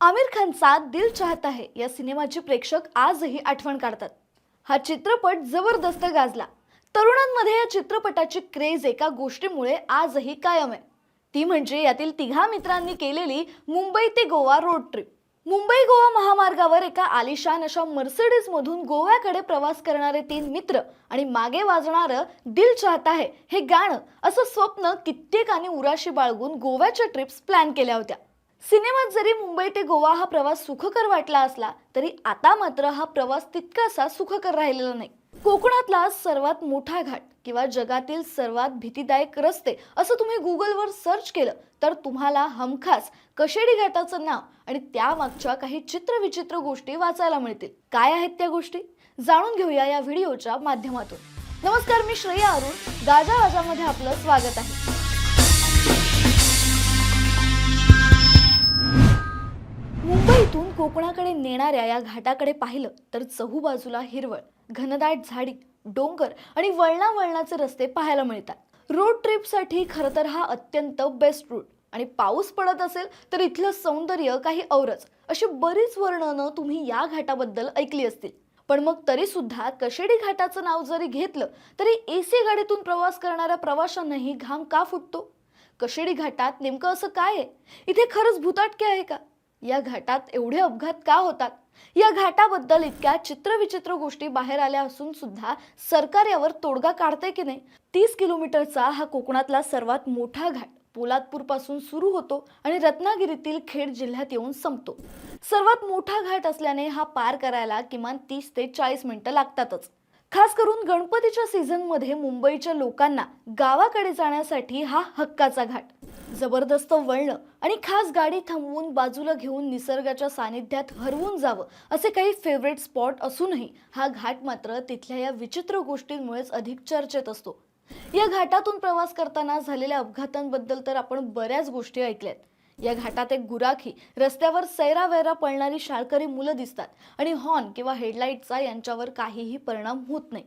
आमिर खानचा दिल चाहता है या सिनेमाचे प्रेक्षक आजही आठवण काढतात. हा चित्रपट जबरदस्त गाजला. तरुणांमध्ये या चित्रपटाची क्रेज एका गोष्टीमुळे आजही कायम आहे. ती म्हणजे यातील तिघा मित्रांनी केलेली मुंबई ते गोवा रोड ट्रिप मुंबई गोवा महामार्गावर एका आलिशान अशा मर्सिडीज मधून गोव्याकडे प्रवास करणारे तीन मित्र आणि मागे वाजणारं दिल चाहता है हे गाणं असं स्वप्न कित्येकाने उराशी बाळगून गोव्याच्या ट्रिप्स प्लॅन केल्या होत्या. सिनेमात जरी मुंबई ते गोवा हा प्रवास सुखकर वाटला असला तरी आता मात्र हा प्रवास तितकासा सुखकर राहिलेला नाही. कोकणातला सर्वात मोठा घाट किंवा जगातील सर्वात भीतीदायक रस्ते असं तुम्ही गुगलवर सर्च केलं तर तुम्हाला हमखास कशेडी घाटाचं नाव आणि त्यामागच्या काही चित्रविचित्र गोष्टी वाचायला मिळतील. काय आहेत त्या गोष्टी? जाणून घेऊया या व्हिडिओच्या माध्यमातून. नमस्कार मी श्रेया अरुण. गाजा वाजामध्ये आपलं स्वागत आहे. मुंबईतून कोकणाकडे नेणाऱ्या या घाटाकडे पाहिलं तर चहूबाजूला हिरवळ घनदाट झाडी डोंगर आणि वळणावळणाचे रस्ते पाहायला मिळतात. रोड ट्रिपसाठी खरं तर हा अत्यंत बेस्ट रूट आणि पाऊस पडत असेल तर इथलं सौंदर्य काही औरच अशी बरीच वर्णनं तुम्ही या घाटाबद्दल ऐकली असतील. पण मग तरी सुद्धा कशेडी घाटाचं नाव जरी घेतलं तरी ए सी गाडीतून प्रवास करणाऱ्या प्रवाशांनाही घाम का फुटतो? कशेडी घाटात नेमकं असं काय आहे? इथे खरंच भूताटके आहे का? या घाटात एवढे अपघात का होतात? या घाटाबद्दल इतक्या चित्रविचित्र गोष्टी बाहेर आल्या असून सुद्धा सरकार यावर तोडगा काढते की नाही? तीस किलोमीटरचा हा कोकणातला सर्वात मोठा घाट पोलादपूरपासून सुरू होतो आणि रत्नागिरीतील खेड जिल्ह्यात येऊन संपतो. सर्वात मोठा घाट असल्याने हा पार करायला किमान तीस ते चाळीस मिनिटं लागतातच. खास करून गणपतीच्या सीझनमध्ये मुंबईच्या लोकांना गावाकडे जाण्यासाठी हा हक्काचा घाट. जबरदस्त वळणं आणि खास गाडी थांबवून बाजूला घेऊन निसर्गाच्या सानिध्यात हरवून जावं असे काही फेवरेट स्पॉट असूनही हा घाट मात्र तिथल्या या विचित्र गोष्टींमुळेच अधिक चर्चेत असतो. या घाटातून प्रवास करताना झालेल्या अपघातांबद्दल तर आपण बऱ्याच गोष्टी ऐकल्यात. या घाटात एक गुराखी रस्त्यावर सैरा वैरा पळणारी शाळकरी मुलं दिसतात आणि हॉर्न किंवा हेडलाईटचा यांच्यावर काहीही परिणाम होत नाही.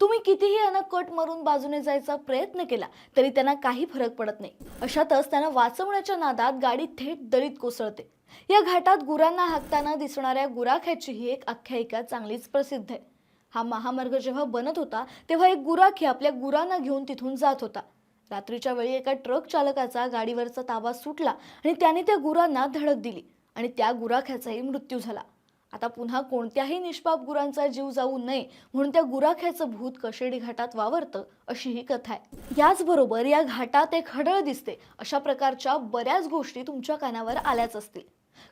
तुम्ही कितीही यांना कट मारून बाजूने जायचा प्रयत्न केला तरी त्यांना काही फरक पडत नाही. अशातच त्यांना वाचवण्याच्या नादात गाडी थेट दरीत कोसळते. या घाटात गुरांना हाकताना दिसणाऱ्या गुराख्याची ही एक आख्यायिका चांगलीच प्रसिद्ध आहे. हा महामार्ग जेव्हा बनत होता तेव्हा एक गुराखी आपल्या गुरांना घेऊन तिथून जात होता. रात्रीच्या वेळी एका ट्रक चालकाचा गाडीवरचा ताबा सुटला आणि त्याने त्या गुरांना धडक दिली आणि त्या गुराख्याचाही मृत्यू झाला. आता पुन्हा कोणत्याही निष्पाप गुरांचा जीव जाऊ नये म्हणून त्या गुराख्याचं भूत कशेडी घाटात वावरतं अशी ही कथा आहे. याचबरोबर या घाटात एक हडळ दिसते. अशा प्रकारच्या बऱ्याच गोष्टी तुमच्या कानावर आल्याच असतील.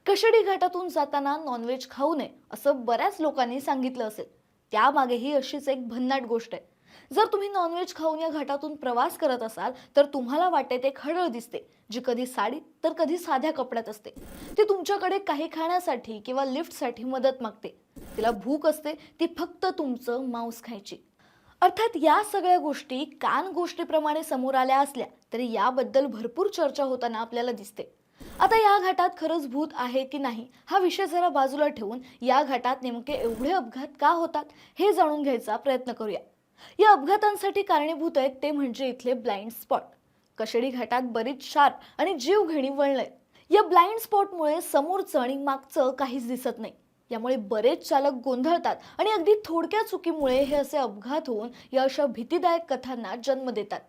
कशेडी घाटातून जाताना नॉनव्हेज खाऊ नये असं बऱ्याच लोकांनी सांगितलं असेल. त्यामागेही अशीच एक भन्नाट गोष्ट आहे. जर तुम्ही नॉनव्हेज खाऊन या घाटातून प्रवास करत असाल तर तुम्हाला वाटेत ते खडळ दिसते. जी कधी साडीत तर कधी साध्या कपड्यात असते. ती तुमच्याकडे काही खाण्यासाठी किंवा लिफ्टसाठी मदत मागते. तिला भूक असते ती फक्त तुमचं मांस खायची. अर्थात या सगळ्या गोष्टी कान गोष्टीप्रमाणे समोर आल्या असल्या तरी याबद्दल भरपूर चर्चा होताना आपल्याला दिसते. आता या घाटात खरंच भूत आहे की नाही हा विषय जरा बाजूला ठेवून या घाटात नेमके एवढे अपघात का होतात हे जाणून घ्यायचा प्रयत्न करूया. या अपघातांसाठी कारणीभूत आहेत ते म्हणजे इथले ब्लाइंड स्पॉट. कशेडी घाटात बरीच शार्प आणि जीवघेणी वळण आहेत या ब्लाइंड स्पॉटमुळे समोरचं आणि मागचं काहीच दिसत नाही. यामुळे बरेच चालक गोंधळतात आणि अगदी थोडक्या चुकीमुळे हे असे अपघात होऊन या अशा भीतीदायक कथांना जन्म देतात.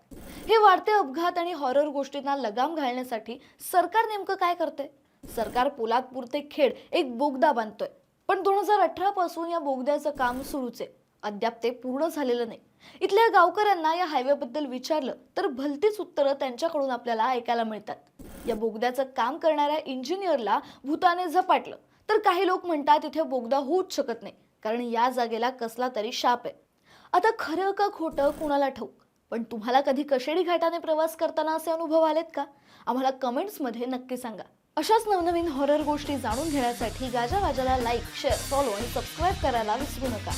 हे वाढते अपघात आणि हॉरर गोष्टींना लगाम घालण्यासाठी सरकार नेमकं काय करते सरकार पोलादपूर ते खेड एक बोगदा बांधतोय. पण दोन हजार अठरा पासून या बोगद्याचं काम सुरूच आहे. अद्याप ते पूर्ण झालेलं नाही. इथल्या गावकऱ्यांना या हायवेबद्दल विचारलं तर भलतीच उत्तरं त्यांच्याकडून आपल्याला ऐकायला मिळतात. या बोगद्याचं काम करणाऱ्या इंजिनियरला भूताने झपाटलं. तर काही लोक म्हणतात इथे बोगदा होऊच शकत नाही कारण या जागेला कसला तरी शाप आहे. आता खरं का खोटं कुणाला ठाऊक? पण तुम्हाला कधी कशेडी घाटाने प्रवास करताना असे अनुभव आलेत का? आम्हाला कमेंट्समध्ये नक्की सांगा. अशाच नवनवीन हॉरर गोष्टी जाणून घेण्यासाठी गाजा वाजाला लाईक शेअर फॉलो आणि सबस्क्राईब करायला विसरू नका.